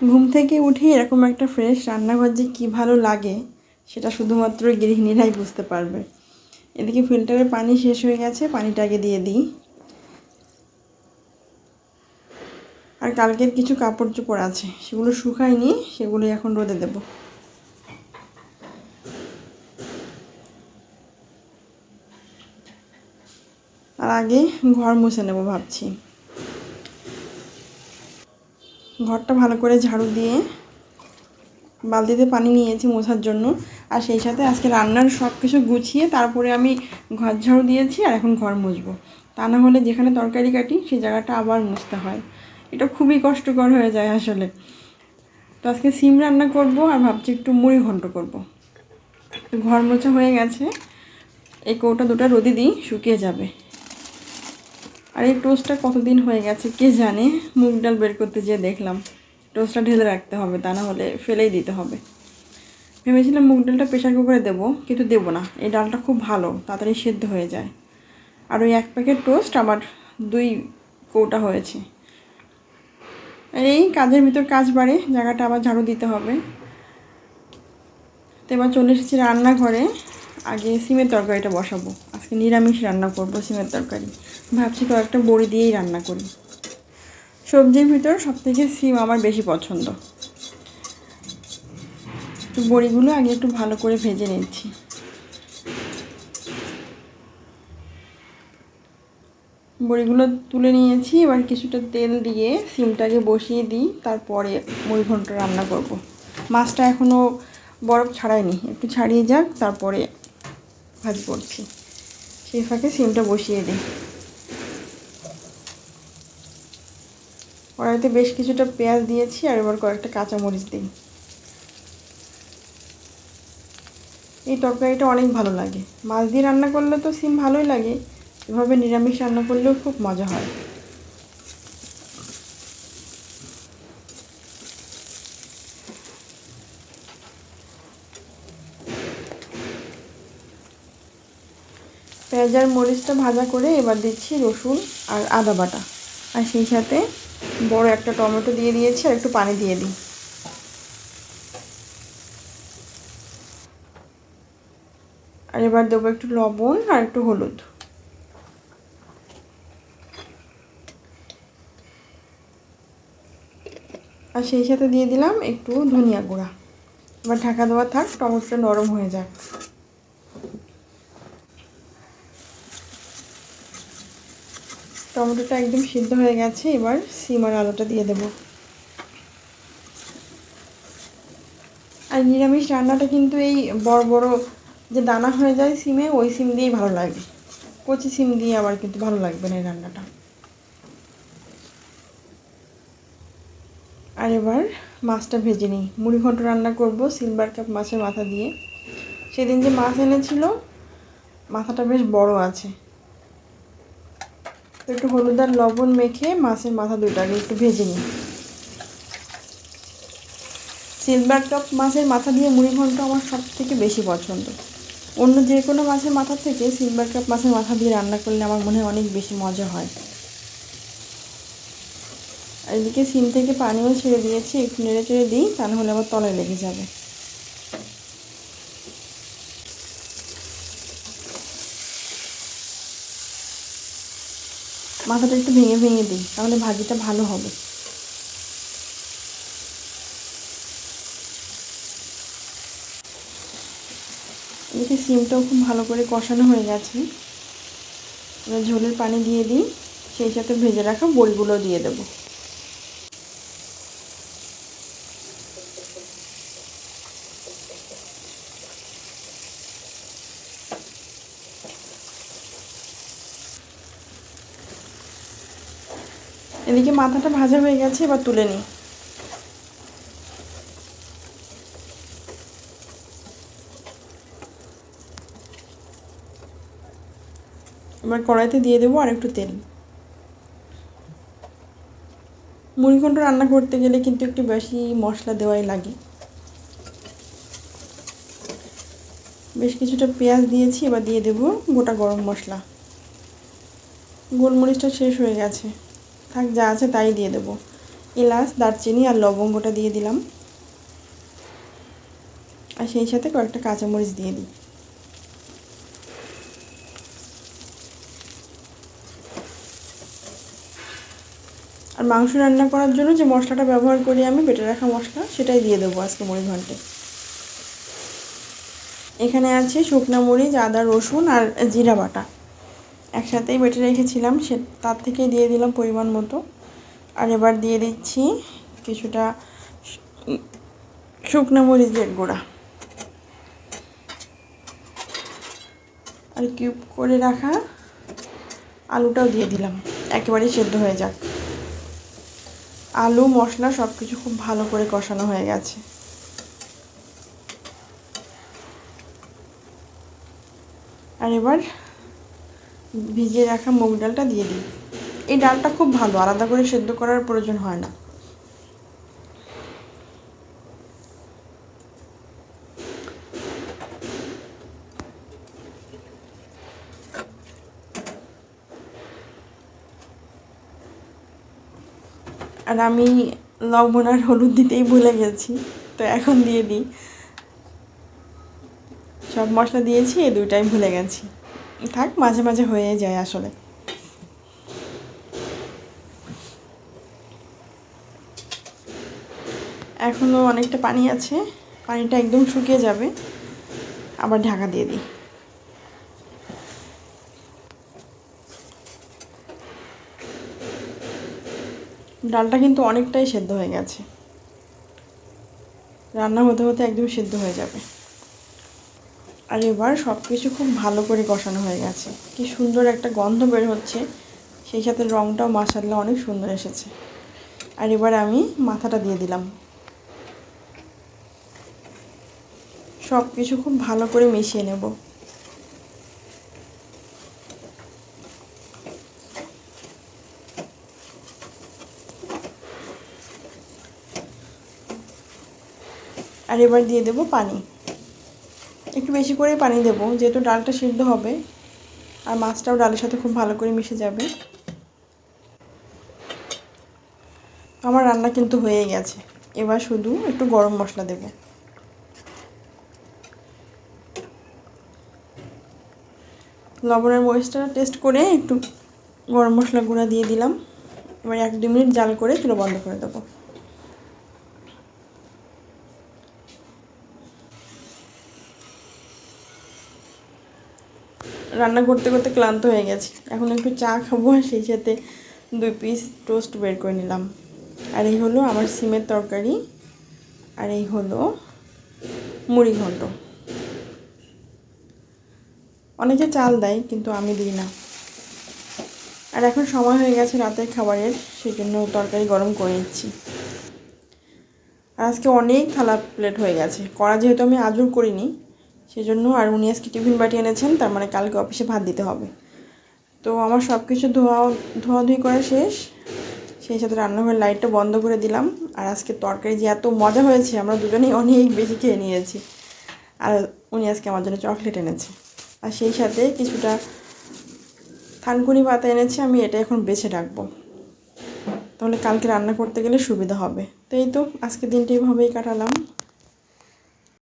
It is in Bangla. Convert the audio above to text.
ঘুম থেকে উঠে এরকম একটা ফ্রেশ রান্নাঘর যে কী ভালো লাগে, সেটা শুধুমাত্র গৃহিণীরাই বুঝতে পারবে। এদিকে ফিল্টারের পানি শেষ হয়ে গেছে পানিটা আগে দিয়ে দিই। আর কালকের কিছু কাপড় চোপড় আছে, সেগুলো শুকায়নি সেগুলো এখন রোদে দেব। আর আগে ঘর মুছে নেব ভাবছি। ঘরটা ভালো করে ঝাড়ু দিয়ে বালতিতে পানি নিয়েছি মোছার জন্য। আর সেই সাথে আজকে রান্নার সব কিছু গুছিয়ে তারপরে আমি ঘর ঝাড়ু দিয়েছি আর এখন ঘর মুছবো। তা না হলে যেখানে তরকারি কাটি সেই জায়গাটা আবার মুছতে হয়। এটা খুবই কষ্টকর হয়ে যায় আসলে। তো আজকে সিম রান্না করব আর ভাবছি একটু মুড়ি ঘন্ট করব। ঘর মোছা হয়ে গেছে। এই কৌটা দুটো রোদি দিই, শুকিয়ে যাবে। আর এই টোস্টটা কতদিন হয়ে গেছে কে জানে? মুগ ডাল বের করতে যেয়ে দেখলাম। টোস্টটা ঢেলে রাখতে হবে, তা না হলে ফেলেই দিতে হবে। ভেবেছিলাম মুগ ডালটা প্রেশার কুকারে দেবো, কিন্তু দেবো না। এই ডালটা খুব ভালো, তাড়াতাড়ি সেদ্ধ হয়ে যায়। আর ওই এক প্যাকেট টোস্ট আমার দুই কৌটা হয়েছে। আর এই কাজের ভিতর কাজ বাড়ে, জায়গাটা আবার ঝাড়ু দিতে হবে। তো এবার চলে এসেছি রান্নাঘরে। আগে সিমের তরকারিটা বসাবো। আজকে নিরামিষ রান্না করব সিমের তরকারি। ভাবছি কয়েকটা বড়ি দিয়েই রান্না করি। সবজির ভিতর সব থেকে সিম আমার বেশি পছন্দ। তো বড়িগুলো আগে একটু ভালো করে ভেজে নিচ্ছি। বড়িগুলো তুলে নিয়েছি, এবার কিছুটা তেল দিয়ে সিমটাকে বসিয়ে দিই, তারপরে মুড়ি ঘন্ট রান্না করব। মাছটা এখনও বরফ ছাড়ায়নি, একটু ছাড়িয়ে যাক, তারপরে ভাজি করছি। সেই ফাঁকে সিমটা বসিয়ে দিই। কড়াইতে বেশ কিছুটা পেঁয়াজ দিয়েছি আর এবার কয়েকটা কাঁচামরিচ দিই। এই তরকারিটা অনেক ভালো লাগে। মাছ দিয়ে রান্না করলে তো সিম ভালোই লাগে। এভাবে নিরামিষ রান্না করলেও খুব মজা হয়। পেঁয়াজ আর মরিচটা ভাজা করে এবার দিচ্ছি রসুন আর আদা বাটা। আর সেই সাথে বড় একটা টমেটো দিয়ে দিয়েছি আর একটু পানি দিয়ে দিই। আর এবার দেবো একটু লবণ আর একটু হলুদ। আর সেই সাথে দিয়ে দিলাম একটু ধনিয়া গুঁড়া। এবার ঢাকা দেওয়া থাক, টমেটোটা নরম হয়ে যাক। টমেটোটা একদম সিদ্ধ হয়ে গেছে, এবার সিম আর আলুটা দিয়ে দেব। আর নিরামিষ রান্নাটা কিন্তু এই বড় বড় যে দানা হয়ে যায় সিমে, ওই সিম দিয়েই ভালো লাগে। কচি সিম দিয়ে আবার কিন্তু ভালো লাগবে না এই রান্নাটা। আর এবার মাছটা ভেজে নিই। মুড়ি ঘন্ট রান্না করব সিলভার কাপ মাছের মাথা দিয়ে। সেদিন যে মাছ এনেছিল, মাথাটা বেশ বড় আছে। একটু হলুদ আর লবণ মেখে মাছের মাথা দুটাকে একটু ভেজে নিই। সিলভার কাপ মাছের মাথা দিয়ে মুড়ি ঘন্ট আমার সব থেকে বেশি পছন্দ। অন্য যে কোনো মাছের মাথা থেকে সিলভার কাপ মাছের মাথা দিয়ে রান্না করলে আমার মনে হয় অনেক বেশি মজা হয়। এদিকে সিম থেকে পানিও ছেড়ে দিয়েছি, একটু নেড়ে চেড়ে দিই তা নাহলে আবার তলায় লেগে যাবে। মাথাটা একটু ভেঙে ভেঙে দিই, তাহলে ভাজিটা ভালো হবে। এদিকে সিমটাও খুব ভালো করে কষানো হয়ে গেছে। এবার ঝোলের পানি দিয়ে দিই, সেই সাথে ভেজে রাখা বড়িগুলো দিয়ে দেবো। এদিকে মাথাটা ভাজা হয়ে গেছে, এবার তুলে নিই। এবার কড়াইতে দিয়ে দেবো আর একটু তেল। মুড়িঘণ্ট রান্না করতে গেলে কিন্তু একটু বেশি মশলা দেওয়াই লাগে। বেশ কিছুটা পেঁয়াজ দিয়েছি, এবার দিয়ে দেবো গোটা গরম মশলা। গোলমরিচটা শেষ হয়ে গেছে। থাক, যা আছে তাই দিয়ে দেবো। এলাচ, দারচিনি আর লবঙ্গটা দিয়ে দিলাম। আর সেই সাথে কয়েকটা কাঁচামরিচ দিয়ে দিই। আর মাংস রান্না করার জন্য যে মশলাটা ব্যবহার করি আমি, বেটে রাখা মশলা, সেটাই দিয়ে দেবো আজকে মুড়ি ঘন্টে। এখানে আছে শুকনা মরিচ, আদা, রসুন আর জিরা বাটা। একসাথেই বেটে রেখেছিলাম, সে তার থেকে দিয়ে দিলাম পরিমাণ মতো। আর এবার দিয়ে দিচ্ছি কিছুটা শুকনো মরিচের গুঁড়া। আর কিউব করে রাখা আলুটাও দিয়ে দিলাম, একেবারেই সেদ্ধ হয়ে যাক। আলু, মশলা সব কিছু খুব ভালো করে কষানো হয়ে গেছে। আর এবার ভিজিয়ে রাখা মুগ ডালটা দিয়ে দিই। এই ডালটা খুব ভালো, আলাদা করে সেদ্ধ করার প্রয়োজন হয় না। আর আমি লবণ আর হলুদ দিতেই ভুলে গেছি, তো এখন দিয়ে দিই। সব মশলা দিয়েছি, এই দুইটাই ভুলে গেছি। থাক, মাঝে মাঝে হয়ে যায় আসলে। এখনও অনেকটা পানি আছে, পানিটা একদম শুকিয়ে যাবে। আবার ঢাকা দিয়ে দিই। ডালটা কিন্তু অনেকটাই সেদ্ধ হয়ে গেছে। রান্না হতে হতে একদম সেদ্ধ হয়ে যাবে। আর এবার সব কিছু খুব ভালো করে কষানো হয়ে গেছে। কি সুন্দর একটা গন্ধ বের হচ্ছে। সেই সাথে রঙটাও মাসাল্লা অনেক সুন্দর এসেছে। আর এবার আমি মাথাটা দিয়ে দিলাম। সব কিছু খুব ভালো করে মিশিয়ে নেব। আর এবার দিয়ে দেবো পানি। বেশি করে পানি দেবো, যেহেতু ডালটা সিদ্ধ হবে। আর মাছটাও ডালের সাথে খুব ভালো করে মিশে যাবে। আমার রান্না কিন্তু হয়ে গেছে। এবার শুধু একটু গরম মশলা দেব। লবণের মরিচটা টেস্ট করে একটু গরম মশলা গুঁড়া দিয়ে দিলাম। এবার এক দু মিনিট জাল করে চুলো বন্ধ করে দেবো। রান্না করতে করতে ক্লান্ত হয়ে গেছি। এখন একটু চা খাব, আর সেই সাথে দুই পিস টোস্ট বের করে নিলাম। আর এই হলো আমার সিমের তরকারি, আর এই হলো মুড়ি ঘন্ট। অনেকে চাল দেয়, কিন্তু আমি দিই না। আর এখন সময় হয়ে গেছে রাতের খাবারের সেই জন্য তরকারি গরম করে নিচ্ছি। আর আজকে অনেক থালা প্লেট হয়ে গেছে। করা যেহেতু আমি আজও করিনি সেজন্য আর উনি আজকে টিফিন বাটি এনেছেন, তার মানে কালকে অফিসে ভাত দিতে হবে। তো আমার সব কিছু ধোয়া, ধোয়াধুয়ি করা শেষ। সেই সাথে রান্নাঘরের লাইটটা বন্ধ করে দিলাম। আর আজকে তরকারি যে এত মজা হয়েছে, আমরা দুজনেই অনেক বেশি খেয়ে নিয়েছি। আর উনি আজকে আমার জন্য চকলেট এনেছে। আর সেই সাথে কিছুটা থানকুনি পাতা এনেছে, আমি এটা এখন বেছে রাখব। তাহলে কালকে রান্না করতে গেলে সুবিধা হবে। তো এই তো আজকে দিনটা এইভাবেই কাটালাম।